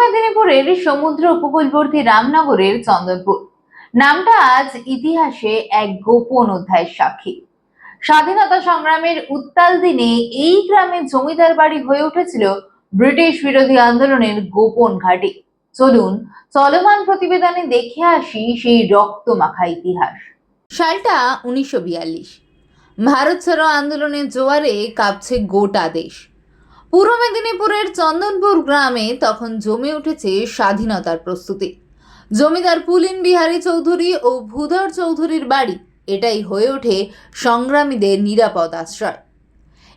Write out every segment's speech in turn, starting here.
মেদিনীপুরের সমুদ্র উপকূলবর্তী রামনগরের চন্দনপুর। নামটা আজ ইতিহাসে এক গোপন অধ্যায়ের সাক্ষী। স্বাধীনতা সংগ্রামের উত্তাল দিনে এই গ্রামে জমিদার বাড়ি হয়ে উঠেছিল ব্রিটিশ বিরোধী আন্দোলনের গোপন ঘাঁটি। চলুন, চলমান প্রতিবেদনে দেখে আসি সেই রক্তমাখা ইতিহাস। সালটা উনিশশো বিয়াল্লিশ। ভারত ছাড়ো আন্দোলনের জোয়ারে কাঁপছে গোটা দেশ। পূর্ব মেদিনীপুরের চন্দনপুর গ্রামে তখন জমে উঠেছে স্বাধীনতার প্রস্তুতি। জমিদার পুলিন বিহারী চৌধুরী ও ভূধর চৌধুরীর বাড়ি, এটাই হয়ে ওঠে সংগ্রামীদের নিরাপদ আশ্রয়।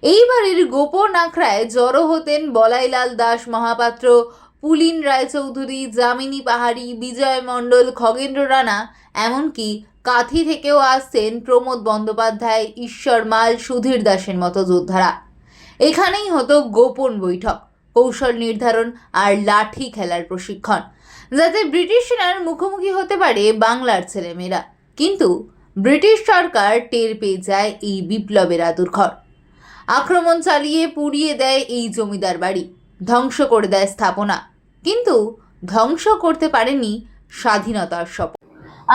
এই বাড়ির গোপন আখড়ায় জড়ো হতেন বলাইলাল দাস মহাপাত্র, পুলিন রায়চৌধুরী, যামিনী পাহাড়ি, বিজয় মণ্ডল, খগেন্দ্র রানা, এমনকি কাথি থেকেও আসতেন প্রমোদ বন্দ্যোপাধ্যায়, ঈশ্বর মাল, সুধীর দাসের মতো যোদ্ধারা। এখানেই হতো গোপন বৈঠক, কৌশল নির্ধারণ আর লাঠি খেলার প্রশিক্ষণ, যাতে ব্রিটিশ সেনার মুখোমুখি হতে পারে বাংলার ছেলেমেয়েরা। কিন্তু ব্রিটিশ সরকার টের পেয়ে যায় এই বিপ্লবের আদুর্ঘর। আক্রমণ চালিয়ে পুড়িয়ে দেয় এই জমিদার বাড়ি, ধ্বংস করে দেয় স্থাপনা। কিন্তু ধ্বংস করতে পারেনি স্বাধীনতার শপথ।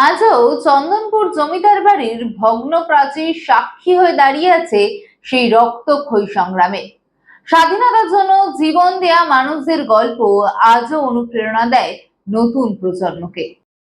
আজও চন্দনপুর জমিদার বাড়ির ভগ্ন প্রাচীর সাক্ষী হয়ে দাঁড়িয়ে আছে সেই রক্তক্ষয়ী সংগ্রামে। স্বাধীনতার জন্য জীবন দেয়া মানুষদের গল্প আজও অনুপ্রেরণা দেয় নতুন প্রজন্মকে।